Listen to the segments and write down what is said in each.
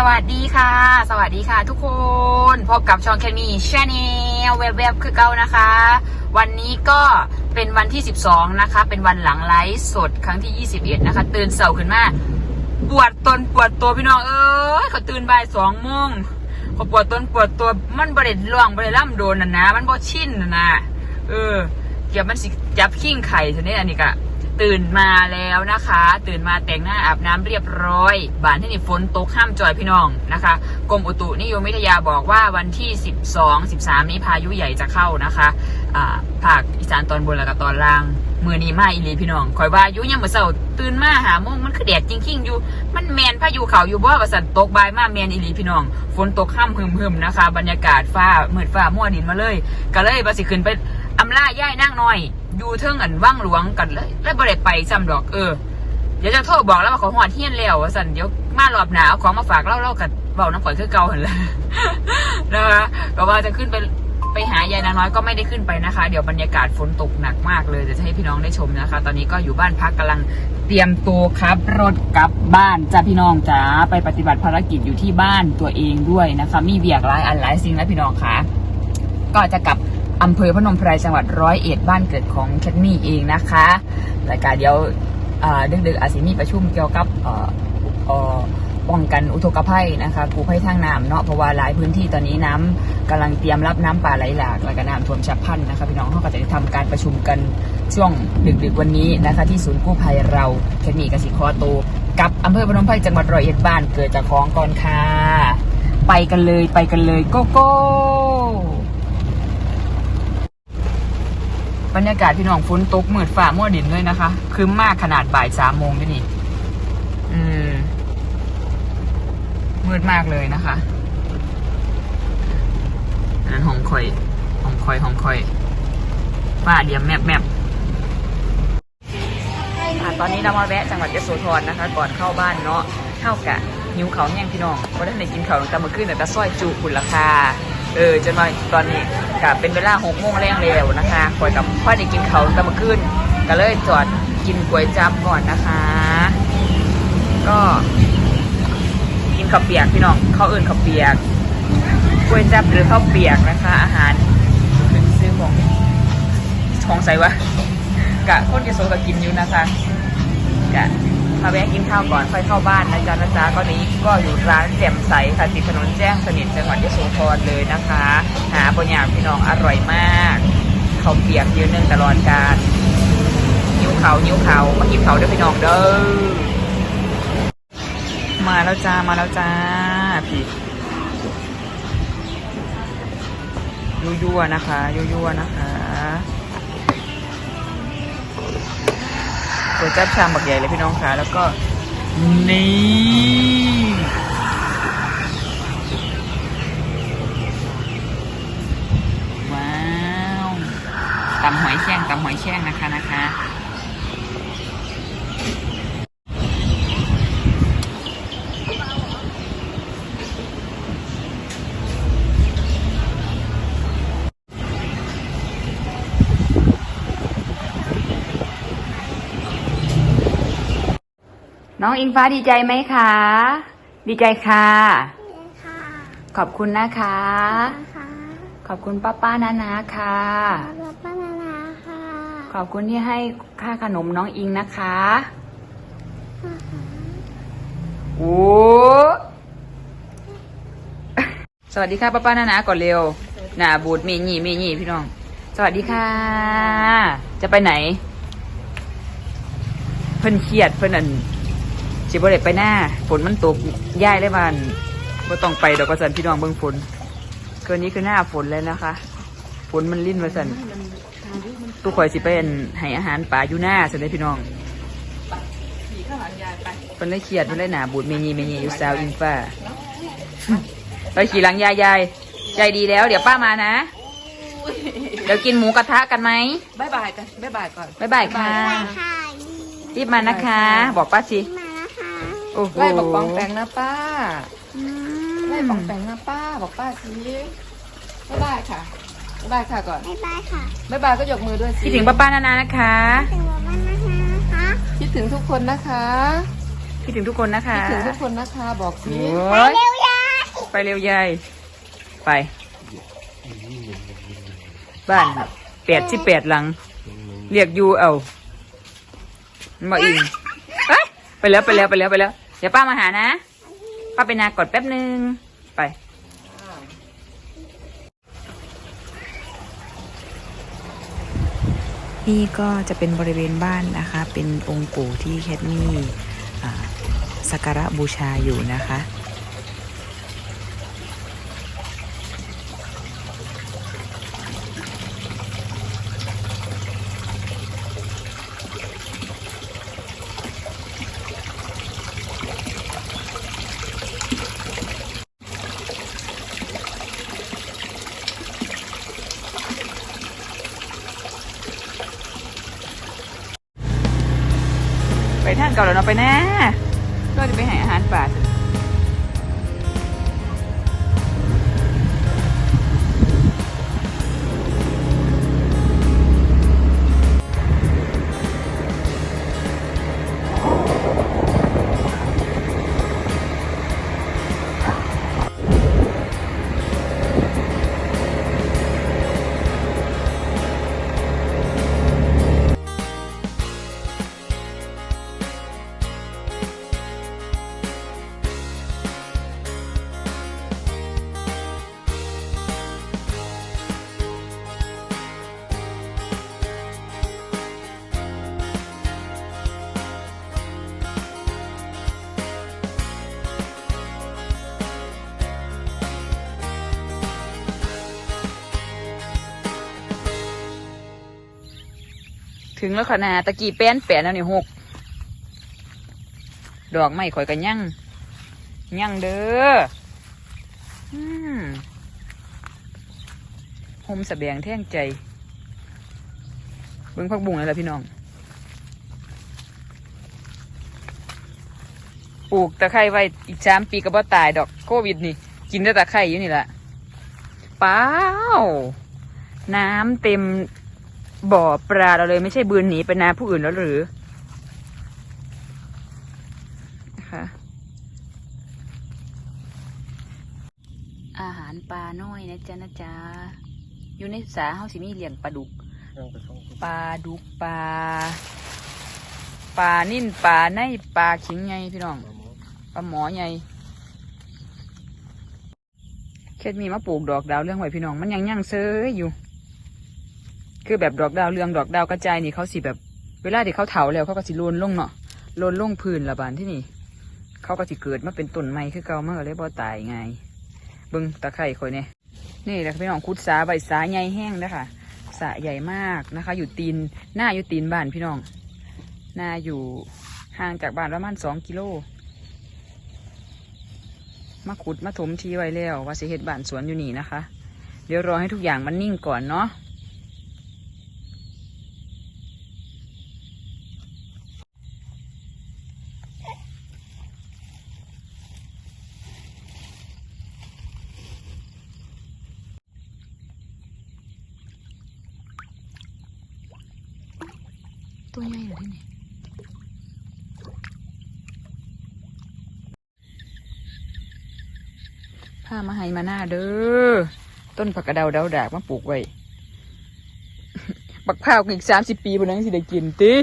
สวัสดีค่ะ สวัสดีค่ะทุกคน พบกับช่องแคนมีชาแนลเว็บๆคือเก่านะคะ วันนี้ก็เป็นวันที่ 12 นะคะ เป็นวันหลังไลฟ์สดครั้งที่ 21 นะคะ ตื่นเสาร์ขึ้นมา ปวดตนปวดตัวพี่น้องเอ้ยเขาตื่นบ่ายสองโมงเขาปวดตนปวดตัวมันบริเดล่วงบริล่ำโดนน่ะนะ มันบ่ชินน่ะนะเออเกี่ยวมันสิจับขิ้งไข่ทีนี้อันนี้ก็ ตื่นมาแล้วนะคะ ตื่นมาแต่งหน้าอาบน้ำเรียบร้อยบ้านที่นี่ฝนตกห้ามจอยพี่น้องนะคะกรมอุตุนิยมวิทยาบอกว่าวันที่ 12 13 นี้พายุใหญ่จะเข้านะคะภาคอีสานตอนบนแล้วก็ตอนล่างมือนี้มาอีลีพี่น้องคอยว่าอายุยังเมื่อเช้าตื่นมาหาโมงมันคือแดดจริงๆอยู่ มันแมนพายุเขาอยู่บ่ว่าสันตกบายมาแมนอีลีพี่น้อง ฝนตกห้ามหึมๆนะคะ บรรยากาศฟ้ามืดฟ้ามั่วดินมาเลย ก็เลยบาสิขึ้นไป อำลาย่ายนั่งน่อย อยู่เทิงอันว่างหลวงกันเลยเลยบ่ได้ไปซ้ำดอกเออ เดี๋ยวจะโทรบอกแล้วว่าเขาหอดเฮียนแล้วว่าสันเดี๋ยวมารอบหนาวของมาฝากเล่าเล่ากับเบาน้ำข่อยคือเก่าเห็นเลยนะคะก็ว่าจะขึ้นไปไปหายายนางน้อยก็ไม่ได้ขึ้นไปนะคะ เดี๋ยวบรรยากาศฝนตกหนักมากเลยเดี๋ยวจะให้พี่น้องได้ชมนะคะ ตอนนี้ก็อยู่บ้านพักกำลังเตรียมตัวขับ รถกลับบ้านจ้าพี่น้องจ๋าไปปฏิบัติภารกิจอยู่ที่บ้านตัวเองด้วยนะคะ มีเบียกหลายอันหลายสิ่งแล้วพี่น้องค่ะก็จะกลับ อำเภอพนมไพรจังหวัดร้อยเอ็ดบ้านเกิดของแคทมี่เองนะคะรายการเดี๋ยวดึกๆอาจสิมีประชุมเกี่ยวกับป้องกันอุทกภัยนะคะกูภัยทางน้ำเนาะเพราะว่าหลายพื้นที่ตอนนี้น้ำกำลังเตรียมรับน้ำป่าไหลหลากแล้วก็น้ำท่วมฉับพลันนะคะพี่น้องเขาก็จะทำการประชุมกันช่วงดึกๆวันนี้นะคะ ที่ศูนย์กู้ภัยเราแคทมี่กสิคอโต กับอำเภอพนมไพรจังหวัดร้อยเอ็ดบ้านเกิดจากของก่อนค่ะไปกันเลยไปกันเลยโกโก้ บรรยากาศพี่น้องฝนตกมืดฝ่ามัวดินเลยนะคะคืมมากขนาดบ่ายสามโมงด้วยนี่ อืมมืดมากเลยนะคะอันนั้นห้องคอยห้องคอยห้องคอยฝ้าเดียมแมบแมบอ่ตอนนี้เรามาแวะจังหวัดยโสธรนะคะ ก่อนเข้าบ้านเนาะเข้ากะหิวเขาแย่งพี่น้องเพราะท่านได้กินเขาตั้งแต่เมื่อคืนแต่ซ้อยจูคุณราคา เออจนมาตอนนี้ก็เป็นเวลาหกโมงแรงแล้วนะคะคอยกับพ่อได้กินเขาวตั้งแต่เมื่อคืนก็เลยจอดกินก๋วยจั๊บก่อนนะคะ ก็กินข้าวเปียกพี่น้องข้าวอื่นข้าวเปียกก๋วยจั๊บหรือข้าวเปียกนะคะ อาหารขึ้นซื้อของของใส่วะกะคนจะโซก็กินอยู่นะคะกะ มาแวะกินข้าวก่อนค่อยเข้าบ้านนะจ๊ะนะจ๊ะก็นี้ก็อยู่ร้านแจ่มใสค่ะติดถนนแจ้งสนิทจังหวัดยโสธรเลยนะคะ หาปัญญางพี่น้องอร่อยมากเขาเปียกยืนหนึ่งตลอดการนิ้วเขานิ้วเขามากินเขาเด้อพี่น้องเด้อมาแล้วจ้ามาแล้วจ้าพี่ยั่วๆนะคะยั่วๆนะคะ ก๋วยจั๊บชามบักใหญ่เลยพี่น้องค่ะ แล้วก็ นี่ว้าวตำหอยแช่งตำหอยแช่งนะคะนะคะ น้องอิงฟ้าดีใจไหมคะ ดีใจค่ะค่ะขอบคุณนะคะนะคะ ขอบคุณป้าป้านานาค่ะรับบ้านานาค่ะ ขอบคุณที่ให้ค่าขนมน้องอิงนะคะโอ้สวัสดีค่ะป้าป้านานาก่อนเร็วหนาบูดมีหยี่มีหยี่พี่น้อง สวัสดีค่ะ จะไปไหน เพิ่นเครียดเพิ่นอัน สิบ่ได้ไปหน้าฝนมันตกย่ายเลยมันบ่ต้องไปดอกกระสันพี่น้องเบิ่งฝนเกินนี้คือหน้าฝนแล้วนะคะ ฝนมันลิ้นมาสันตู้ข่อยสิไปอันให้อาหารป่าอยู่หน้าสันเลยพี่น้องเพิ่นเลยเครียดเพิ่นเลยหนาบูดเมญีเมญีอยู่ซาวอินฟ้าไปขี่หลังยายยายใจดีแล้ว เดี๋ยวป้ามานะเดี๋ยวกินหมูกระทะกันไหมบายบายกันบายบายก่อนบ๊ายบายค่ะไปค่ะรีบมานะคะ บอกป้าสิมานะคะ โอ้โหไล่บอกปองแปงนะป้าอืมไล่ปองแปงนะป้า บอกป้าสิบายบายค่ะบายบายค่ะก่อนบ๊ายบายค่ะบายบายก็ยกมือด้วยสิคิดถึงป้าป้านานานะคะถึงวันนะคะคิดถึงทุกคนนะคะคิดถึงทุกคนนะคะคิดถึงทุกคนนะคะบอกสิโอ้ยไปเร็วยายไป บ้านแปดสิบแปดหลัง เรียกอยูเอามาอิงเอ้ย ไปแล้วไปแล้วไปแล้วไปแล้ว เดี๋ยวป้ามาหานะ ป้าไปนากดแป๊บนึง ไป นี่ก็จะเป็นบริเวณบ้านนะคะ เป็นองค์ปู่ที่แคทมี่สักการะบูชาอยู่นะคะ ท่านเก่าแล้วเนาะไปแน่ก็จะไปหาอาหารป่าสิถึ งแล้วค่ะนาตะกี้แป้นแปะแล้วนี่หกดอกไม้ข่อยกันยั่งยั่งเด้ออืมโฮมสะแบงแท่งใจ เบิ่งพักบุ้งแล้วล่ะพี่น้อง ปลูกตะไคร้ไว้อีกสามปีก็บ่ตายดอกโควิดนี่ กินแต่ตะไคร้อยู่นี่แหละเปล่าน้ำเต็ม บ่อปลาเราเลยไม่ใช่บืนหนีไปนาผู้อื่นแล้วหรือนะคะอาหารปลาน้อยนะจ๊ะนะจ๊ะอยู่ในสาเฮาสิมีเลี้ยงปลาดุกปลาดุกปลาปลานิ่นปลาในปลาขิงไงพี่น้องปลาหมอไงเคสมีมาปลูกดอกดาวเรื่องไว้พี่น้องมันยังยังเซยอยู่ คือแบบดอกดาวเรืองดอกดาวกระจายนี่เขาสิแบบ เวลาที่เขาเถาแล้วเขาก็สิโลนลงเนาะโลนลงพื้นละบานที่นี่ เขาก็สิเกิดมาเป็นต้นไม้คือเก่ามาก็เลยบ่ตายไงเบิ้งตะไคร่คอยเนี่ยนี่แหละพี่น้องคุดสาใบสาใหญ่แห้งนะคะสาใหญ่มากนะคะ อยู่ตีนหน้าอยู่ตีนบ้านพี่น้องหน้าอยู่ห่างจากบ้านประมาณสองกิโลมาขุดมาถมทีไว้แล้วว่าสิเฮ็ดบ้านสวนอยู่นี่นะคะ เดี๋ยวรอให้ทุกอย่างมันนิ่งก่อนเนาะ ตัวใหญ่เหรอที่นี่พามาให้มาหน้าเด้อ ต้นผักกระเดาเดาดากมาปลูกไว้บักพร้าวอีกสามสิบปีบนนั้นสิได้กินติ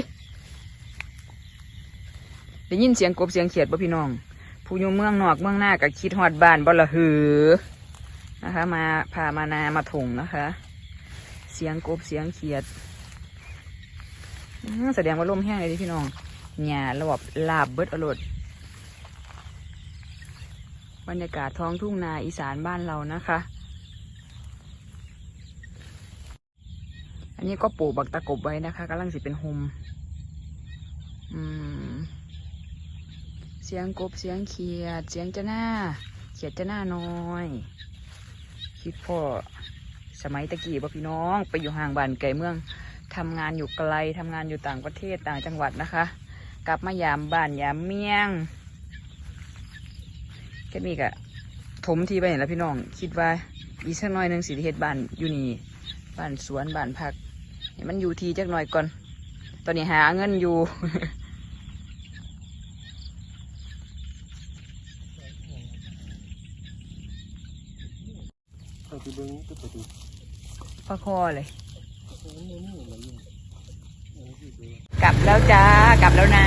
ได้ยินเสียงกบเสียงเขียดบ่พี่น้อง ผู้อยู่เมืองนอกเมืองหน้าก็คิดฮอดบ้านบ่ละหือนะคะ มาพามานามาถงนะคะ เสียงกบเสียงเขียด แสดงว่าลมแห้งเลยที่พี่น้องหญ้าระบบลาบเบิดอรดบรรยากาศท้องทุ่งนาอีสานบ้านเรานะคะ อันนี้ก็ปลูกบักตะกบไว้นะคะกำลังสิเป็นโฮมอืมเสียงกบเสียงเขียด เสียงจะหน้า เขียดจะหน้าน้อย คิดพ่อสมัยตะกี้บ่พี่น้อง ไปอยู่ห่างบ้านไกลเมือง ทำงานอยู่ไกลทำงานอยู่ต่างประเทศต่างจังหวัดนะคะ กลับมายามบ้านยามเมียงแค่นี้กะถมทีไปเห็นแล้วพี่น้อง คิดว่าอีกสักหน่อยหนึ่งสิเฮ็ดบ้านอยู่นี่บ้านสวนบ้านพักมันอยู่ทีจักหน่อยก่อน ตอนนี้หาเงินอยู่ ปลาคอเลย กลับแล้วจ้ากลับแล้วนะ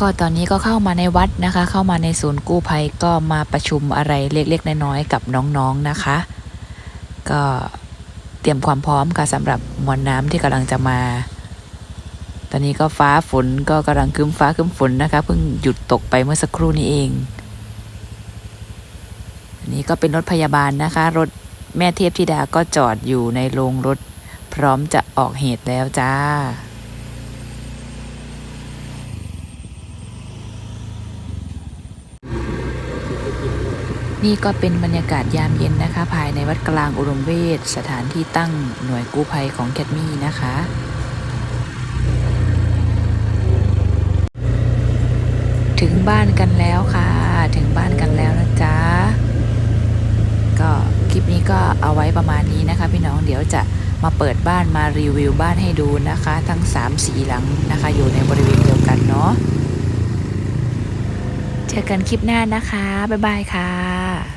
ก็ตอนนี้ก็เข้ามาในวัดนะคะ เข้ามาในศูนย์กู้ภัยก็มาประชุมอะไรเล็กๆน้อยๆกับน้องๆนะคะ ก็เตรียมความพร้อมค่ะสำหรับมวลน้ำที่กำลังจะมา ตอนนี้ก็ฟ้าฝนก็กำลังครึ้มฟ้าครึ้มฝนนะคะเพิ่งหยุดตกไปเมื่อสักครู่นี้เอง นี้ก็เป็นรถพยาบาลนะคะ รถแม่เทพธิดาก็จอดอยู่ในโรงรถ พร้อมจะออกเหตุแล้วจ้านี่ก็เป็นบรรยากาศยามเย็นนะคะ ภายในวัดกลางอุดมเวชสถานที่ตั้งหน่วยกู้ภัยของแคดมี่นะคะ ถึงบ้านกันแล้วค่ะ ถึงบ้านกันแล้วนะจ๊ะ ก็คลิปนี้ก็เอาไว้ประมาณนี้นะคะ พี่น้องเดี๋ยวจะมาเปิดบ้านมารีวิวบ้านให้ดูนะคะ ทั้ง3สีหลังนะคะ อยู่ในบริเวณเดียวกันเนาะเจอกันคลิปหน้านะคะ บ๊ายบายค่ะ